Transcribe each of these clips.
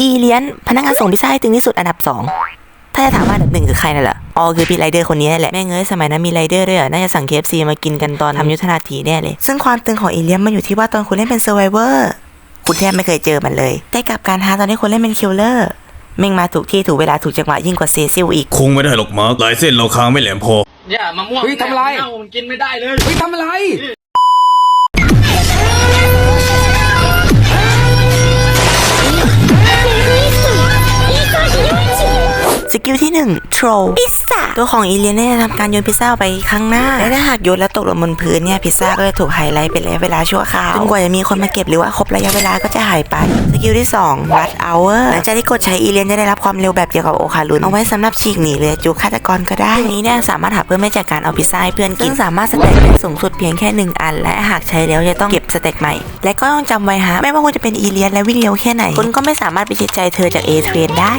อีเลียนพนักงานส่งพิซซ่าให้ถึงที่สุดอันดับสองถ้าจะถามว่าอันดับหนึ่งคือใครน่ะเหรออ๋อคือพี่ไรเดอร์คนนี้นั่นแหละแม่งเอ้ยสมัยนั้นมีไรเดอร์ด้วยเหรอน่าจะสั่ง KFC มากินกันตอนทำยุทธนาทีแน่เลย ซึ่งความตึงของอีเลียนมันอยู่ที่ว่าตอนคุณเล่นเป็นเซอร์ไวเวอร์คุณแทบไม่เคยเจอมันเลย แต่กลับการหาตอนที่คุณเล่นเป็นคิลเลอร์แม่งมาถูกที่ถูกเวลาถูกจังหวะยิ่งกว่าเซซิลอีก คงไม่ได้หรอกมาร์คลายเส้นเราค้างไม่แหลมพอ เนี่ยมะม่วงเฮ้ยทำอะไร เน่ามันกินไม่ได้เลย เฮ้ยทำอะไร สกิลที่1 troll พิซซ่าตัวของอีเลียนเนี่ยจะทำการโยนพิซซ่าออกไปข้างหน้า และถ้าหากโยนแล้วตกลงบนพื้นเนี่ยพิซซ่าก็จะถูกไฮไลท์เป็นระยะเวลาชั่วคราวจนกว่าจะมีคนมาเก็บหรือว่าครบระยะเวลาก็จะหายไปสกิลที่2 rush hour หลังจากที่กดใช้อีเลียนจะได้รับความเร็วแบบเดียวกับโอคารุนเอาไว้สำหรับฉีกหนีหรือจูฆาตกรก็ได้ทีนี้เนี่ยสามารถหาเพิ่มได้จากการเอาพิซซ่าให้เพื่อนกินซึ่งสามารถสเต็กได้สูงสุดเพียงแค่หนึ่งอัน และหากใช้แล้วจะต้องเก็บสเต็กใหม่ และก็ต้องจำไว้ฮะไม่ว่าคุณจะเป็นอีเลียนและวิ่งเร็วแค่ไหนคุณก็ไม่สามารถไปชิดใจเธอจากเอเทรนได้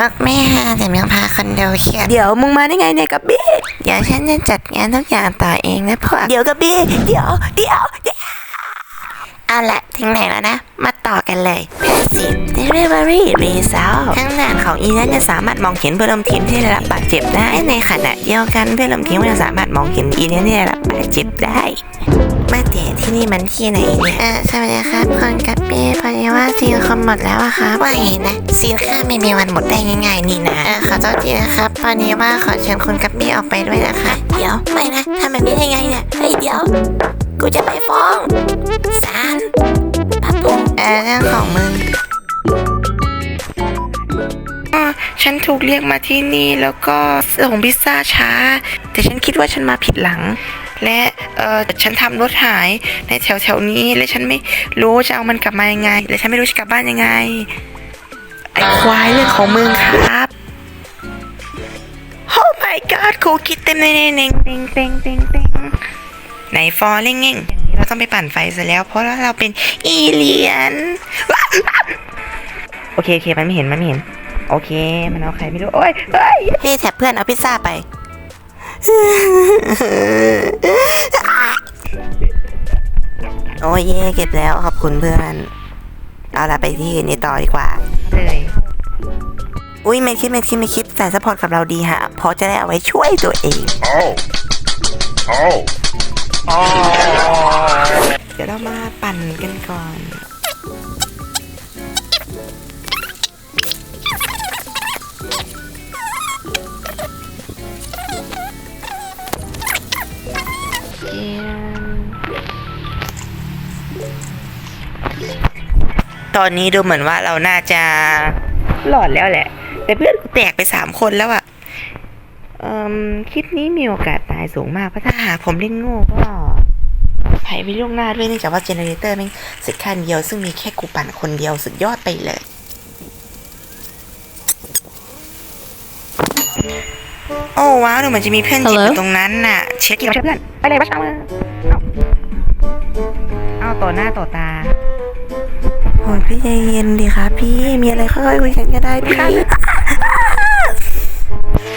มักไม่หาแต่เมียงพาคนเดียวเครียดเดี๋ยวมึงมาได้ไงเนี่ยกับบี้เดี๋ยวฉันจะจัดงานทุกอย่างต่อเองนะพวกเดี๋ยวกับบี้เดี๋ยวเดี๋ยวเดี๋ยวเอาละถึงไหนแล้วนะ มาต่อกันเลยแพสซีฟเดลิเวอรี่รีซอลข้างหน้าของอีนั้นจะสามารถมองเห็นเพื่อนร่วมทีมที่ได้รับบาดเจ็บได้และในขณะเดียวกันเพื่อนร่วมทีมก็จะสามารถมองเห็นอีนั้นที่ได้รับบาดเจ็บได้ มาเตะที่นี่มันที่ไหนเนี่ยอ่าสวัสดีครับคนกับเป้พอดีว่าซีนคอมหมดแล้วอะครับว่าเห็นนะซีนค่าไม่มีวันหมดได้ง่ายๆนี่นะอ่าขอโทษทีนะครับพอดีว่าขอเชิญคุณกับเป้ออกไปด้วยนะคะ เดี๋ยวไม่นะทำแบบนี้ได้ไงเนี่ยเฮ้ยเดี๋ยว กูจะไปฟ้องศาลปับปุงเออเรื่องของมึงฉันถูกเรียกมาที่นี่แล้วก็ส่งพิซซ่าช้า แต่ฉันคิดว่าฉันมาผิดหลัง และเออฉันทำรถหายในแถวแถวๆนี้ และฉันไม่รู้จะเอามันกลับมายังไง และฉันไม่รู้จะกลับบ้านยังไงไอ้ควายเรื่องของมึงครับ Oh my god คูคิดเต็มเลยเน่งเน่งเต็งเต็งเต็งไหนฟอร์เร่งเง่งอย่างเราต้องไปปั่นไฟซะแล้ว เพราะว่าเราเป็นอีเลียนโอเคโอเคมันไม่เห็นมันไม่เห็น โอเค มันเอาใครไม่รู้ โอ้ยเฮ้ยแถบเพื่อนเอาพิซซ่าไป โอ้ยเย่เก็บแล้วขอบคุณเพื่อน เอาละไปที่อื่นนี้ต่อดีกว่า เลยอุ้ยไม่คิดไม่คิดไม่คิดแต่สปอร์ตกับเราดีฮะเพราะจะได้เอาไว้ช่วยตัวเองเดี๋ยวเรามาปั่นกันก่อน ตอนนี้ดูเหมือนว่าเราน่าจะหลอดแล้วแหละ แต่เพื่อนกูแตกไปสามคนแล้วอะเอ่มคลิปนี้มีโอกาสตายสูงมากเพราะถ้าหากผมเล่นโง่ก็ภัยไปล่วงหน้าด้วยเนื่องจากว่าเจเนเรเตอร์แม่งสุดขั้นเดียวซึ่งมีแค่กูปั่นคนเดียวสุดยอดไปเลยโอ้ว้าวดูเหมือนจะมีเพื่อนจิบอยู่ตรงนั้นน่ะ เช็คกี่เพื่อนไปเลยวัชเอามือเอาเอาต่อหน้าต่อตาโอ้ยพี่ใจเย็นดีครับพี่มีอะไรค่อยๆคุยกันก็ได้พี่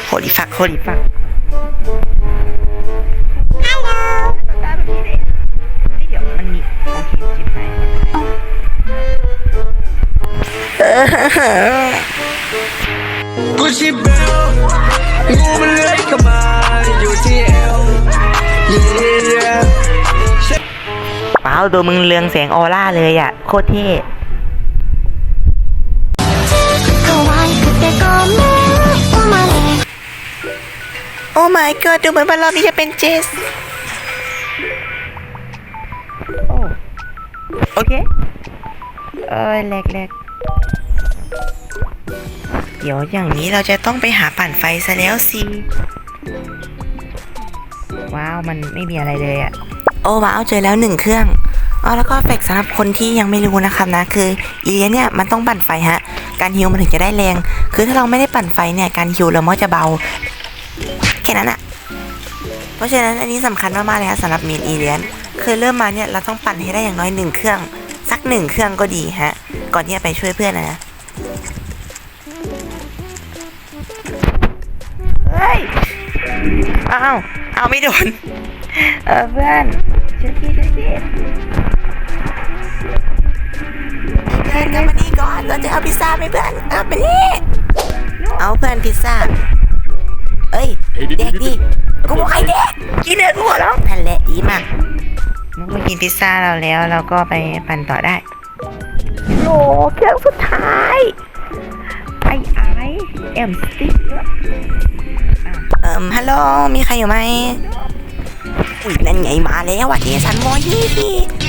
โหดีฟักโหดีฟักฮัลโหลเดี๋ยวมันมีโอเคจิบไหนกุชิเบลงูมันเลื้อยเข้ามาอยู่ที่เอวเย่เปล่าดูมึงเรืองแสงออร่าเลยอะ โคตรเท่ อ้ my god ดูเหมือนว่ารอบนี้จะเป็นเจสโอ้โอเคเอ้ยแลกแลกเดี๋ยวอย่างนี้เราจะต้องไปหาปั่นไฟซะแล้วสิ ว้าวมันไม่มีอะไรเลยอะโอ้ว้าวเจอแล้วหนึ่งเครื่องอ๋อแล้วก็เฟกสำหรับคนที่ยังไม่รู้นะครับนะ คืออีเลียนเนี่ยมันต้องปั่นไฟฮะ การฮิวมันถึงจะได้แรง คือถ้าเราไม่ได้ปั่นไฟเนี่ยการฮิวเรามันก็จะเบา แค่นั้นอะเพราะฉะนั้นอันนี้สำคัญมากๆเลยฮะสำหรับมีนอีเลียนคือเริ่มมาเนี่ยเราต้องปั่นให้ได้อย่างน้อยหนึ่งเครื่อง สักหนึ่งเครื่องก็ดีฮะ ก่อนที่จะไปช่วยเพื่อนนะ เฮ้ย อ้าว เอาไม่โดน เออเพื่อนช่วยพี่ช่วยพี่เพื่อนกลับมานี่ก่อนเราจะเอาพิซซ่าไหมเพื่อนเอาไปนี่ เอาเพื่อนพิซซ่า เอ้ยเด็กดิกูบอกให้เด็กกินเนื้อกูแล้วนั่นแหละดีมากเมื่อกินพิซซ่าเราแล้วเราก็ไปปั่นต่อได้โหเครื่องสุดท้ายไปไอเอ็มซิเอ่มฮัลโหลมีใครอยู่ไหมอุ้ยนั่นไงมาแล้วว่ะเจสันโมยี่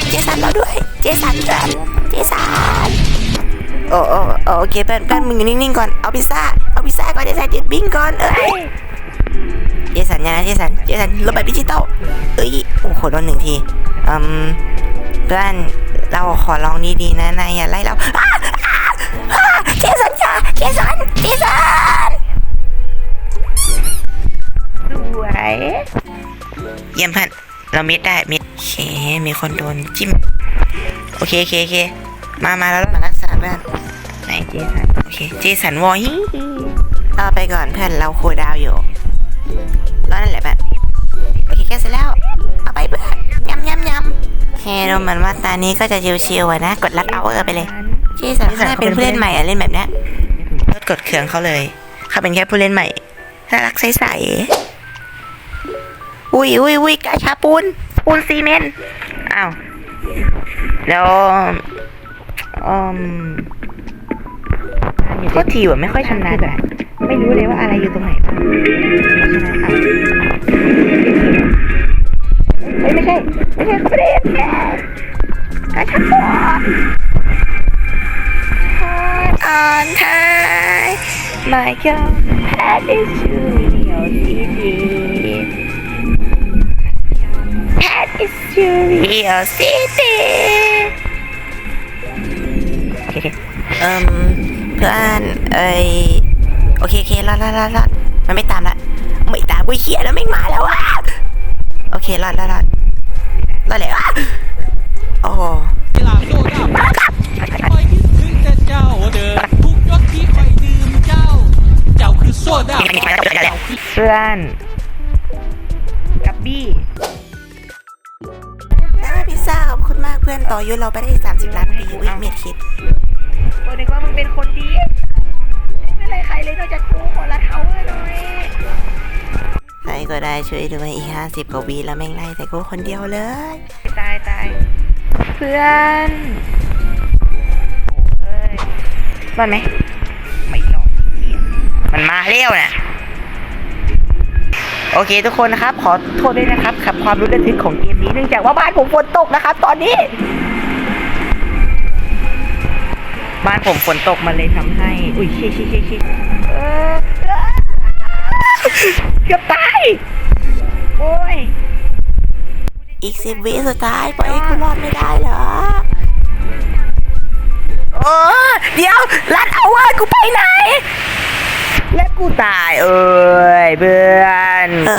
เจสันเราด้วย เจสันเพื่อนเจสันโอ้โอ้โอ้โอเคเพื่อนเพื่อนมึงอยู่นิ่งๆก่อนเอาพิซซ่าเอาพิซซ่าก่อนเจสันหยุดบิ้งก่อนเอ้ย เจสันอย่านะเจสันเจสันลบแบบดิจิตอลเอ้ยโอ้โหโดนหนึ่งทีอืมเพื่อนเราขอลองดีๆนะนายอย่าไล่เราอ้าอ้าอ้าเจสันอย่าเจสันเจสันสวยเยี่ยมเพื่อนเรามิดได้มิดโอเคมีคนโดนจิ้มโอเคโอเคโอเคมามาแล้วมารักษาเพื่อนไหนเจสันโอเคเจสันวอฮีเอาไปก่อนเพื่อนเราโคดาวอยู่ำแค่ดูเหมือนว่าตานี้ก็จะชิวๆอะนะ กดรัดเอาเออไปเลยเจสันเขาเป็นผู้เล่นใหม่อะเล่นแบบเนี้ยลดกดเครื่องเขาเลยเขาเป็นแค่ผู้เล่นใหม่น่ารักใสๆอุ้ยอุ้ยอุ้ยกาชาปูนปูนซีเมนต์อ้าวแล้วอืมโทษทีว่าไม่ค่อยชำนาญอะไม่รู้เลยว่าอะไรอยู่ตรงไหนบ้าง เพราะฉะนั้นอะเฮ้ไม่ใช่ไม่ใช่เขาไม่ได้แกกระชับตัวอ่อนทย My girl had is Julio City That is Julio City โอเคโอเคเอ่มเพื่อนเอ้ยโอเคโอเครอดรอดรอดรอดมันไม่ตามละ รอดรอดรอดรอดเลยอะโอ้โหลาโซดาคอยคิดถึงแต่เจ้าเดินทุกยศที่คอยดื่มเจ้า เจ้าคือโซดาเจ้าคือเพื่อนกับบี้ได้พิซซ่าขอบคุณมากเพื่อนต่อยุเราไปได้อีก30 ล้านปีวิเมียดคิดบอกเลยว่ามึงเป็นคนดี ไม่เป็นไรใครเลยนอกจากกูขอละเท้าเลยใคร ก็ได้ช่วยด้วยอีกห้าสิบกว่าวีแล้วแม่งไล่แต่กูคนเดียวเลย ตายตายเพื่อนรอดไหมไม่รอดมันมาเร็วน่ะ โอเคทุกคนนะครับ ขอโทษด้วยนะครับขับความรู้ระทึกของเกมนี้เนื่องจากว่าบ้านผมฝนตกนะครับ ตอนนี้ บ้านผมฝนตกมันเลยทำให้ อุ้ยชิชิชิชิเออ เกือบตาย โอ้ย อีกสิบวิสุดท้ายปล่อยให้กูรอดไม่ได้เหรอโอ้เดี๋ยวรัดเอาว่ากูไปไหน และกูตายเอ้ยเพื่อนเ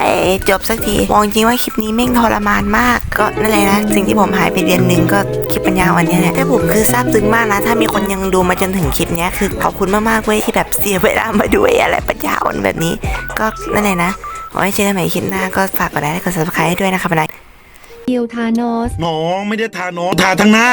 อ้ยจบสักทีมองจริงว่าคลิปนี้แม่งทรมานมาก ก็นั่นแหละนะ สิ่งที่ผมหายไปเดือนหนึ่งก็คลิปปัญญาวันเนี้ยแหละแต่ผมคือซาบซึ้งมากนะ ถ้ามีคนยังดูมาจนถึงคลิปเนี้ยคือขอบคุณมากๆเว้ยที่แบบเสียเวลามาด้วยอะไรปัญญาอ่อนแบบนี้ ก็นั่นแหละนะขอให้เจอกันใหม่คลิปหน้าก็ฝากกดไลค์และกด subscribe ให้ด้วยนะครับนะเกียวทานอสน้องไม่ได้ทาน้องทาทั้งหน้า